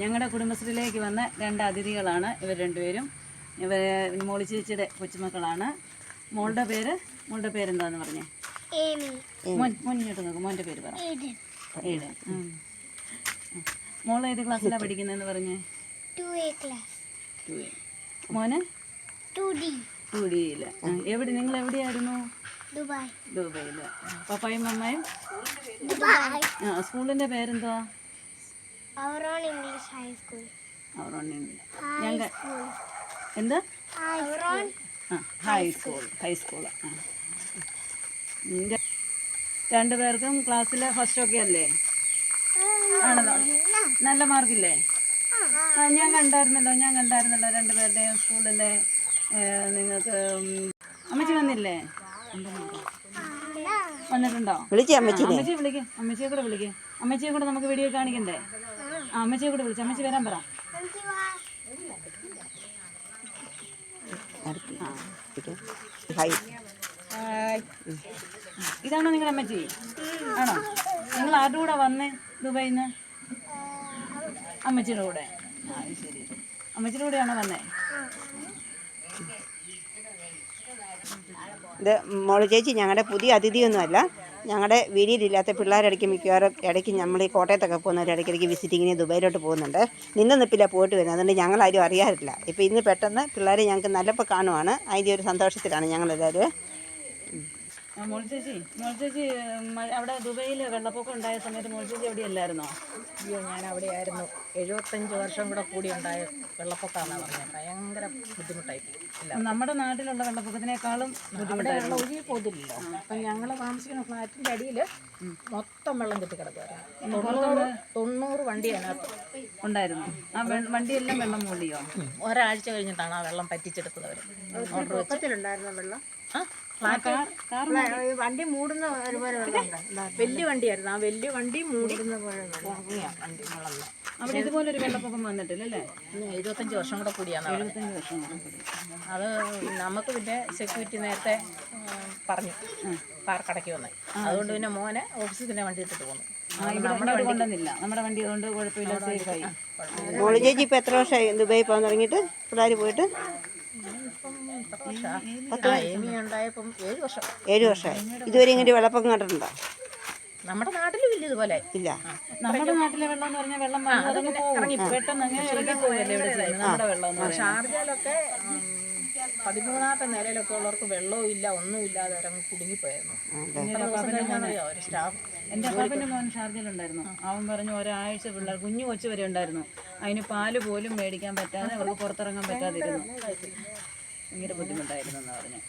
ഞങ്ങളുടെ കുടുംബശ്രീയിലേക്ക് വന്ന രണ്ട് അതിഥികളാണ് ഇവർ രണ്ടുപേരും. ഇവർ മോളി ചേച്ചിയുടെ കൊച്ചുമക്കളാണ്. മോളുടെ പേര് മോളുടെ പേരെന്താന്ന് പറഞ്ഞേ? മുന്നോട്ട് നോക്കും മോന്റെ പേര് പറ. ഏഴ്. മോൾ ഏത് ക്ലാസ്സിലാണ് പഠിക്കുന്നതെന്ന് പറഞ്ഞേ? Two A class. Two A. മോന്? Two D. ടു ഡിയിൽ എവിടെ നിങ്ങൾ എവിടെയായിരുന്നു? ദുബായ്. ദുബായിൽ പപ്പായും മമ്മയും സ്കൂളിന്റെ ആ സ്കൂളിന്റെ പേരെന്താ ഇംഗ്ലീഷ് ഹൈസ്കൂൾ ഇംഗ്ലീഷ് ഞങ്ങൾ സ്കൂൾ എന്താ? അവറോൺ ആ ഹൈസ്കൂൾ ഹൈസ്കൂൾ ആ. ഉം, പേർക്കും രണ്ടുപേർക്കും ക്ലാസ്സിൽ ഫസ്റ്റ് ഒക്കെ അല്ലേ? ആണല്ലോ. നല്ല മാർക്കില്ലേ? ആ. ഞാൻ കണ്ടായിരുന്നല്ലോ ഞാൻ കണ്ടായിരുന്നല്ലോ രണ്ടുപേരുടെയും സ്കൂളിലെ നിങ്ങൾക്ക് അമ്മച്ചി വന്നില്ലേ? വന്നിട്ടുണ്ടോ? വിളിക്കാം അമ്മച്ചി അമ്മച്ചിയെ വിളിക്കേ. അമ്മച്ചിയെ കൂടെ വിളിക്കേ. അമ്മച്ചിയെ കൂടെ നമുക്ക് വീഡിയോ കാണിക്കണ്ടേ? അമ്മച്ചിയെ കൂടെ വിളിച്ചു അമ്മച്ചി വരാൻ പറ. ഇതാണോ നിങ്ങളുടെ അമ്മച്ചി? ആണോ? നിങ്ങൾ ആരുടെ കൂടെ വന്നേ ദുബൈയിൽ നിന്ന്? അമ്മച്ചിയുടെ കൂടെ. ആ ശരി. അമ്മച്ചിയുടെ കൂടെയാണോ വന്നേ? ഇത് മോൾ ചേച്ചി ഞങ്ങളുടെ പുതിയ അതിഥിയൊന്നുമല്ല. ഞങ്ങളുടെ വീടിയിലില്ലാത്ത പിള്ളേരിടയ്ക്ക് മിക്കവാറും ഇടയ്ക്ക് നമ്മൾ ഈ കോട്ടയത്തൊക്കെ പോകുന്നവർ ഇടയ്ക്കിടയ്ക്ക് വിസിറ്റിങ്ങിന് ദുബൈയിലോട്ട് പോകുന്നുണ്ട്. നിന്ന് നിപ്പില്ല പോയിട്ട് വരുന്നത്. അതുകൊണ്ട് ഞങ്ങളാരും അറിയാറില്ല. ഇപ്പോൾ ഇന്ന് പെട്ടെന്ന് പിള്ളേരെ ഞങ്ങൾക്ക് നല്ലപ്പോൾ കാണുവാണ്. അതിന്റെ ഒരു സന്തോഷത്തിലാണ് ഞങ്ങളെല്ലാവരും. മോൾ ചേച്ചി മോൾ ചേച്ചി അവിടെ ദുബൈയിൽ വെള്ളപ്പൊക്കം ഉണ്ടായ സമയത്ത് മോൾ ചേച്ചി എവിടെയല്ലായിരുന്നോ അയ്യോ ഞാൻ അവിടെ ആയിരുന്നു എഴുപത്തഞ്ച് വർഷം കൂടെ കൂടി ഉണ്ടായ വെള്ളപ്പൊക്കമാണെന്ന് പറഞ്ഞത്. ഭയങ്കര ബുദ്ധിമുട്ടായി നമ്മുടെ നാട്ടിലുള്ള വെള്ളപ്പൊക്കത്തിനേക്കാളും അവിടെ വെള്ളം ഒഴുകി പോകുന്നില്ലല്ലോ അപ്പം ഞങ്ങൾ താമസിക്കുന്ന ഫ്ലാറ്റിന്റെ അടിയിൽ മൊത്തം വെള്ളം കെട്ടി കിടക്കുമായിരുന്നു തൊണ്ണൂറ് തൊണ്ണൂറ് വണ്ടി അതിനകത്ത് ഉണ്ടായിരുന്നു. ആ വണ്ടി വണ്ടിയെല്ലാം വെള്ളം മൂടിയോ? ഒരാഴ്ച കഴിഞ്ഞിട്ടാണ് ആ വെള്ളം പറ്റിച്ചെടുത്തത് അവർ ഓർഡർ വെള്ളം? വണ്ടി മൂടുന്ന. വലിയ വണ്ടിയായിരുന്നു. ആ വലിയ വണ്ടി മൂടുന്ന വണ്ടി അവിടെ ഇതുപോലെ ഒരു വെള്ളപ്പൊക്കം വന്നിട്ടില്ലല്ലേ എഴുപത്തഞ്ച് വർഷം കൂടെ കൂടിയാണ് എഴുപത്തഞ്ച് വർഷം. അത് നമുക്ക് പിന്നെ സെക്യൂരിറ്റി നേരത്തെ പറഞ്ഞു. പാർക്കടയ്ക്ക് വന്നത് അതുകൊണ്ട് പിന്നെ മോനെ ഓഫീസിൽ തന്നെ വണ്ടി ഇട്ടിട്ട് പോന്നു. നമ്മുടെ വണ്ടി അതുകൊണ്ട് കുഴപ്പമില്ല സേഫായി മോൾ ചേച്ചി ഇപ്പോൾ എത്ര വർഷമായി ദുബായി പോകാൻ തുടങ്ങിയിട്ട് പിള്ളേർ പോയിട്ട് ഏഴു വർഷമായി. ഇതുവരെ ഇങ്ങനെ വെള്ളപ്പൊക്കം കണ്ടിട്ടുണ്ടോ? നമ്മുടെ നാട്ടിലും ഇല്ല ഇതുപോലെ. ഇല്ല. നമ്മുടെ നാട്ടിലെ വെള്ളം എന്ന് പറഞ്ഞാൽ വെള്ളം പെട്ടെന്ന് അങ്ങനെ ഇറങ്ങി പോയല്ലേ ഇവിടെ ഷാർജയിലൊക്കെ പതിമൂന്നാമത്തെ നിലയിലൊക്കെ ഉള്ളവർക്ക് വെള്ളവും ഇല്ല ഒന്നും ഇല്ലാതെ ഇറങ്ങി കുടുങ്ങിപ്പോയിരുന്നു എത്ര ദിവസം ഒരു സ്റ്റാഫ് എന്റെ അപ്പാപ്പന്റെ മോൻ ഷാർജയിലുണ്ടായിരുന്നു. അവൻ പറഞ്ഞു ഒരാഴ്ച പിള്ളേർ കുഞ്ഞു കൊച്ചു വരെ ഉണ്ടായിരുന്നു. അതിന് പാൽ പോലും മേടിക്കാൻ പറ്റാതെ അവർക്ക് പുറത്തിറങ്ങാൻ പറ്റാതിരുന്നു. ഭയങ്കര ബുദ്ധിമുട്ടായിരുന്നു എന്ന് പറഞ്ഞു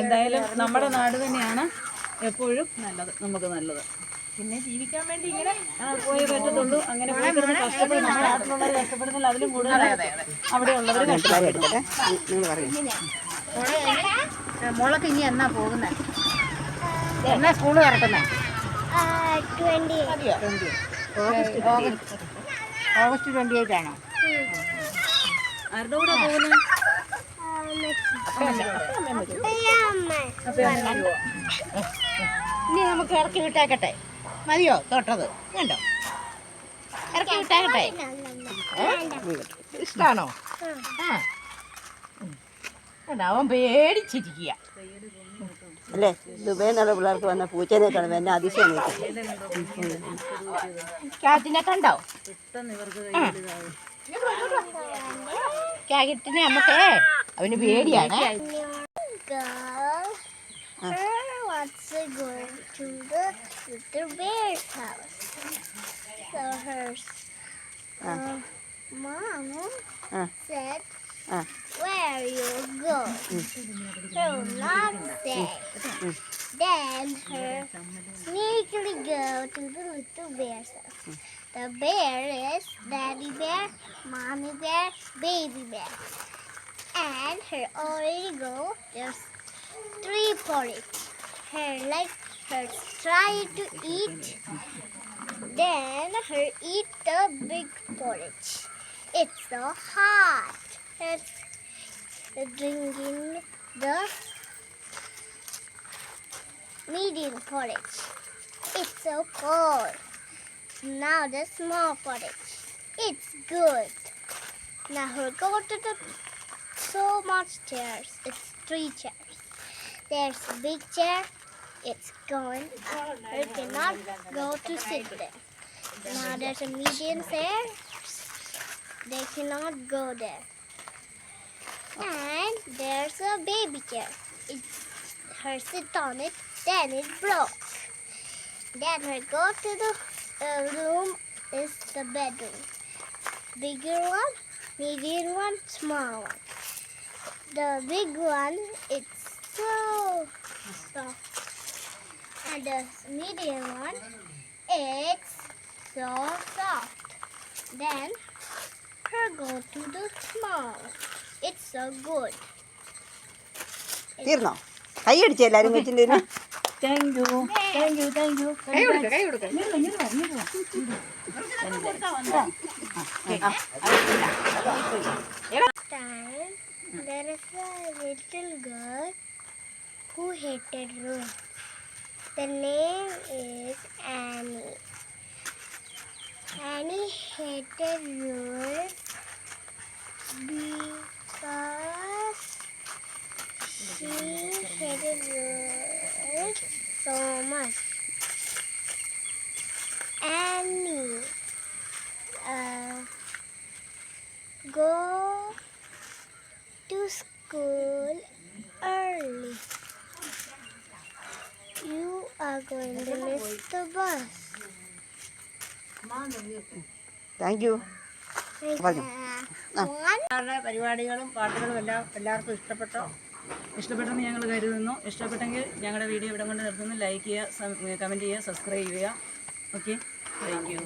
എന്തായാലും നമ്മുടെ നാട് തന്നെയാണ് എപ്പോഴും നല്ലത് നമുക്ക് നല്ലത്. പിന്നെ ജീവിക്കാൻ വേണ്ടി ഇങ്ങനെ പോയി പറ്റത്തുള്ളൂ. അങ്ങനെ പോയി കിടന്ന് കഷ്ടപ്പെടും നമ്മുടെ നാട്ടിലുള്ളവർ കഷ്ടപ്പെടുന്നില്ല അതിലും കൂടുതൽ അവിടെ ഉള്ളവർ പറയും. മോളൊക്കെ ഇനി എന്നാ പോകുന്നത് എന്നാ സ്കൂൾ തുറക്കുന്നേ? ഓഗസ്റ്റ് ട്വന്റി എയ്റ്റ് ആണോ? ആരുടെ കൂടെ പോകുന്നത് ഇനി നമുക്ക് ഇറക്കി വിട്ടേക്കട്ടെ. മതിയോ? തൊട്ടത്. വേണ്ടോ ഇറക്കി വിട്ടാകട്ടെ ഇഷ്ടാണോ? ആ. അവൻ പേടിച്ചിരിക്കുക. അല്ലേ? ദുബൈന്നുള്ള പിള്ളേർക്ക് വന്ന പൂച്ചേനെ കാണുമ്പോൾ എന്നെ അതിശയം ക്യാറ്റിനെ കാറ്റിനെ കണ്ടോ കാറ്റിനെ നമുക്ക് അവന് പേടിയാണ്. Girl, her wants to go to the little bear's house. So her uh, mom Ah. said, Ah. Where you go? Her will not say. Then her sneakily go to the little bear's house. The bear is daddy bear, mommy bear, baby bear. And her already go, there's three porridge. Her like her try to eat, then her eat the big porridge. It's so hot. It's drinking the medium porridge. It's so cold. Now the small porridge. It's good. Now we'll go to the so much chairs. It's three chairs. There's a big chair. It's up. You cannot go to sit there. Now there's a medium chair. They cannot go there. And there's a baby chair. It, her sit on it. Then it broke. Then we go to the uh, room. Is the bedroom. Bigger one, medium one, small one. The big one, it's so soft. And the medium one, it's so soft. Then her go to the small. It's so good. തീർന്നോ കൈ അടിച്ചേ എല്ലാവരും കൊച്ചിന്റെ thank you thank you thank you കൈ കൊടുക്ക കൈ കൊടുക്ക time there is a little girl who hated rules. The name is Annie. Annie hated rules because she hated rules so much. Are going to miss the bus. Thank you പറഞ്ഞോ. ഞങ്ങളുടെ പരിപാടികളും പാട്ടുകളും എല്ലാം എല്ലാവർക്കും ഇഷ്ടപ്പെട്ടോ? ഇഷ്ടപ്പെട്ടെന്ന് ഞങ്ങൾ കരുതുന്നു. ഇഷ്ടപ്പെട്ടെങ്കിൽ ഞങ്ങളുടെ വീഡിയോ ഇവിടെ കൊണ്ട് നിർത്തുന്നു. ലൈക്ക് ചെയ്യുക കമന്റ് ചെയ്യുക സബ്സ്ക്രൈബ് ചെയ്യുക. Okay thank you